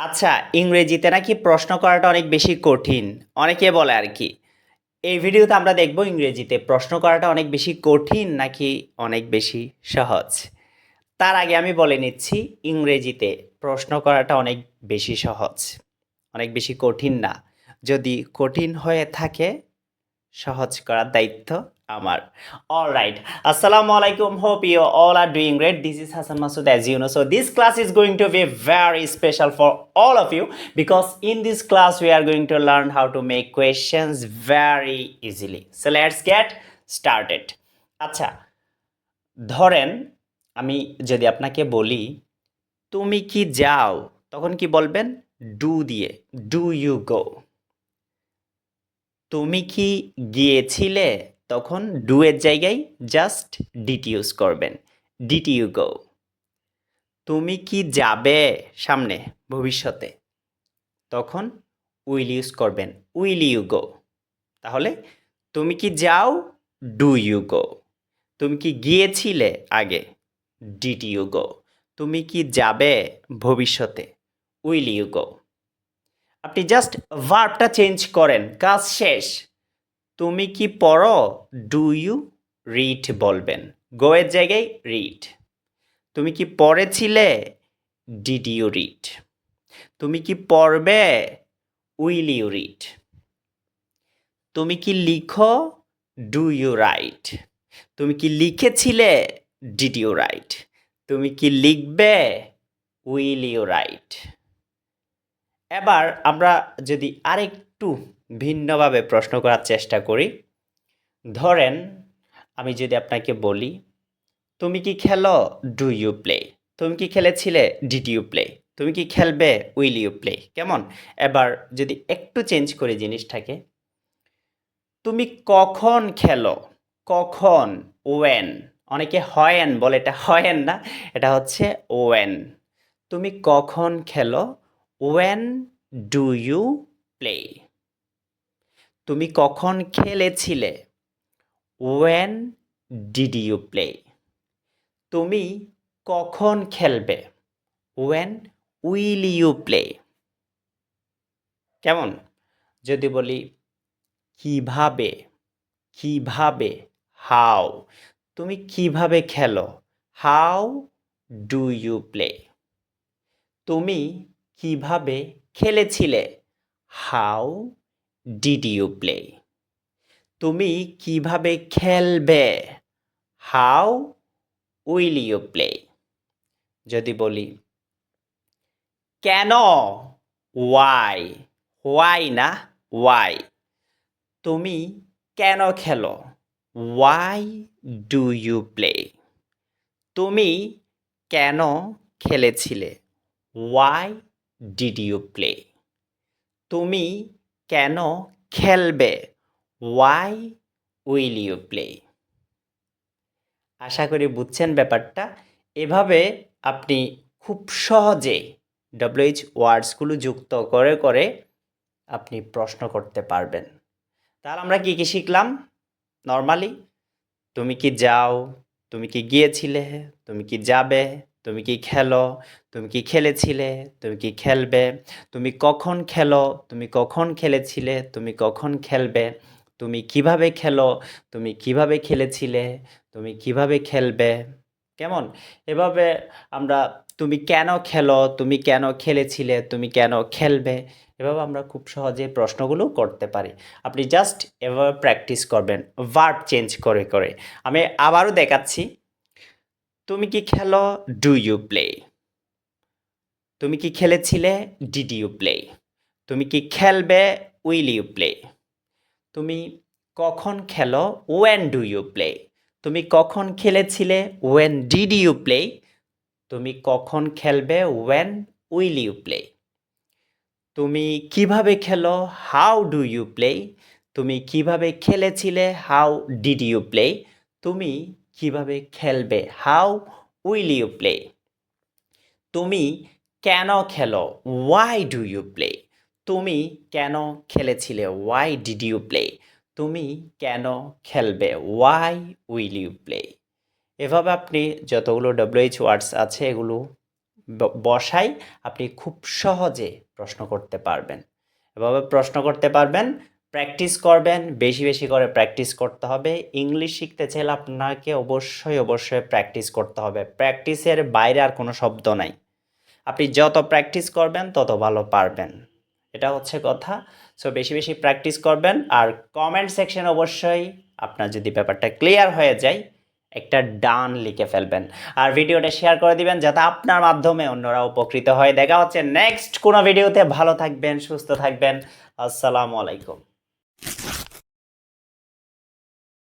আচ্ছা ইংরেজিতে নাকি প্রশ্ন করাটা অনেক বেশি কঠিন। অনেকে বলে আর কি, এই ভিডিওতে আমরা দেখব ইংরেজিতে প্রশ্ন করাটা অনেক বেশি কঠিন নাকি অনেক বেশি সহজ? তার আগে আমি বলে নিচ্ছি, ইংরেজিতে প্রশ্ন করাটা অনেক বেশি সহজ, অনেক বেশি কঠিন না। যদি কঠিন হয়ে থাকে সহজ করার দায়িত্ব আমার। অল রাইট আসসালামু আলাইকুম। Hope you all are doing great this is Hasan Masud as you know so this class is going to be very special for all of you because in this class we are going to learn how to make questions very easily so let's get started আচ্ছা ধরেন আমি যদি আপনাকে বলি, তুমি কি যাও? তখন কি বলবেন? ডু দিয়ে ডু ইউ গো তুমি কি গিয়েছিলে? তখন ডু এর জায়গায় জাস্ট ডিটি ইউজ করবেন। ডিটি ইউ গো তুমি কি যাবে সামনে ভবিষ্যতে? তখন উইল ইউজ করবেন। উইল ইউ গো তাহলে তুমি কি যাও? ডু ইউ গো তুমি কি গিয়েছিলে আগে? ডিটি ইউ গো তুমি কি যাবে ভবিষ্যতে? উইল ইউ গো আপনি জাস্ট ভার্বটা চেঞ্জ করেন, কাজ শেষ। তুমি কি পড়ো? ডু ইউ রিড বলবেন। গো এর জায়গায় রিড তুমি কি পড়েছিলে? ডিড ইউ রিড তুমি কি পড়বে? উইল ইউ রিড তুমি কি লিখো? ডু ইউ রাইট তুমি কি লিখেছিলে? ডিড ইউ রাইট তুমি কি লিখবে? উইল ইউ রাইট এবার আমরা যদি আরেকটু ভিন্নভাবে প্রশ্ন করার চেষ্টা করি। ধরেন, আমি যদি আপনাকে বলি, তুমি কি খেলো? ডু ইউ প্লে তুমি কি খেলেছিলে? ডিড ইউ প্লে তুমি কি খেলবে? উইল ইউ প্লে কেমন? এবার যদি একটু চেঞ্জ করি জিনিসটাকে। তুমি কখন খেলো? কখন? ওয়েন অনেকে হয়েন বলে, এটা হয়েন না, এটা হচ্ছে ওয়েন তুমি কখন খেলো? ওয়েন ডু ইউ প্লে তুমি কখন খেলেছিলে? ওয়েন ডিড ইউ প্লে তুমি কখন খেলবে? ওয়েন উইল ইউ প্লে কেমন? যদি বলি, কীভাবে কীভাবে হাও তুমি কীভাবে খেলো? হাউ ডু ইউ প্লে তুমি কীভাবে খেলেছিলে? হাউ ডিড ইউ প্লে তুমি কীভাবে খেলবে? হাউ উইল ইউ প্লে যদি বলি, কেন? ওয়াই ওয়াই না? ওয়াই তুমি কেন খেলো? ওয়াই ডু ইউ প্লে তুমি কেন খেলেছিলে? ওয়াই ডিড ইউ প্লে তুমি কেন খেলবে? ওয়াই উইল ইউ প্লে আশা করি বুঝছেন ব্যাপারটা। এভাবে আপনি খুব সহজে ডব্লিউএইচ ওয়ার্ডসগুলো যুক্ত করে করে আপনি প্রশ্ন করতে পারবেন। তাহলে আমরা কি কি শিখলাম? নর্মালি তুমি কি যাও? তুমি কি গিয়েছিলে? তুমি কি যাবে? তুমি কি খেলো? তুমি কি খেলেছিলে? তুমি কি খেলবে? তুমি কখন খেলো? তুমি কখন খেলেছিলে? তুমি কখন খেলবে? তুমি কীভাবে খেলো? তুমি কীভাবে খেলেছিলে? তুমি কীভাবে খেলবে? কেমন? এভাবে আমরা তুমি কেন খেলো? তুমি কেন খেলেছিলে? তুমি কেন খেলবে? এভাবে আমরা খুব সহজে প্রশ্নগুলো করতে পারি। আপনি জাস্ট এভাবে প্র্যাকটিস করবেন ভার্ব চেঞ্জ করে করে। আমি আবারও দেখাচ্ছি। তুমি কি খেলো? ডু ইউ প্লে তুমি কি খেলেছিলে? ডিড ইউ প্লে তুমি কি খেলবে? উইল ইউ প্লে তুমি কখন খেলো? ওয়েন ডু ইউ প্লে তুমি কখন খেলেছিলে? ওয়েন ডিড ইউ প্লে তুমি কখন খেলবে? ওয়েন উইল ইউ প্লে তুমি কীভাবে খেলো? হাউ ডু ইউ প্লে তুমি কীভাবে খেলেছিলে? হাউ ডিড ইউ প্লে তুমি কীভাবে খেলবে? হাউ উইল ইউ প্লে তুমি কেন খেলো? ওয়াই ডু ইউ প্লে তুমি কেন খেলেছিলে? ওয়াই ডিড ইউ প্লে তুমি কেন খেলবে? ওয়াই উইল ইউ প্লে এভাবে আপনি যতগুলো ডব্লিউএইচ ওয়ার্ডস আছে এগুলো বসাই আপনি খুব সহজে প্রশ্ন করতে পারবেন। এভাবে প্রশ্ন করতে পারবেন প্র্যাকটিস করবেন, বেশি বেশি করে প্র্যাকটিস করতে হবে। ইংলিশ শিখতে চাইলে আপনাকে অবশ্যই অবশ্যই প্র্যাকটিস করতে হবে। প্র্যাকটিসের বাইরে আর কোনো শব্দ নাই। আপনি যত প্র্যাকটিস করবেন, তত ভালো পারবেন। এটা হচ্ছে কথা। সো বেশি বেশি প্র্যাকটিস করবেন। আর কমেন্ট সেকশন অবশ্যই আপনার যদি ব্যাপারটা ক্লিয়ার হয়ে যায়, একটা ডান লিখে ফেলবেন। আর ভিডিওটা শেয়ার করে দিবেন, যাতে আপনার মাধ্যমে অন্যরা উপকৃত হয়। দেখা হচ্ছে নেক্সট কোনো ভিডিওতে ভালো থাকবেন, সুস্থ থাকবেন। আসসালামু আলাইকুম।